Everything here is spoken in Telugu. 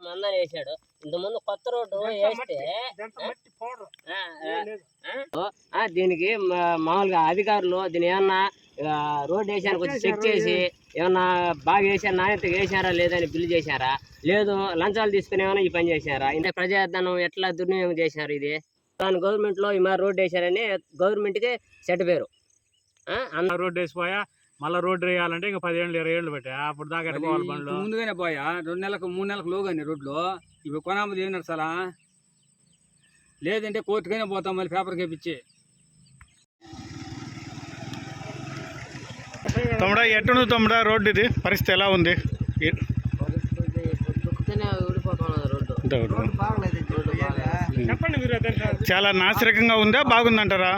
మందని వేసాడు. ఇంతకుముందు కొత్త రోడ్డు వేస్తే ఆ, ఆ, ఆ, దీనికి మా- మామూలుగా అధికారులు దీని ఏమన్నా రోడ్డు వేసానికి వచ్చి చెక్ చేసి ఏమన్నా బాగా వేసారు నాణ్యతగా వేసారా లేదని బిల్లు చేశారా? లేదు లంచాలు తీసుకుని ఏమైనా ఈ పని చేశారా? ఇంత ప్రజాధనం ఎట్లా దుర్వినియోగం చేశారు ఇది? దాని గవర్నమెంట్లో ఈ మరి రోడ్డు వేశారని గవర్నమెంట్కి చెడ్డ పేరు. ఆ, అంద- రోడ్డు వేసిపోయా మళ్ళీ రోడ్డు వేయాలంటే ఇంకా పదిహేళ్ళు ఇరవై ఏళ్ళు పెట్టా. అప్పుడు దాకా ఎట్ట పోవాలి బండ్లు? ముందుగానే పోయా. రెండు నెలలకు మూడు నెలలకు లోగానే రోడ్లు. ఇప్పుడు కొనామది ఏం నడచాలా లేదంటే కోర్టుకైనా పోతాం మళ్ళీ పేపర్ కేపించి తమ్ముడా ఎట్టును తమ్ముడా? రోడ్డు ఇది. పరిస్థితి ఎలా ఉంది? చాలా నాసిరకంగా ఉందా? బాగుందంటారా?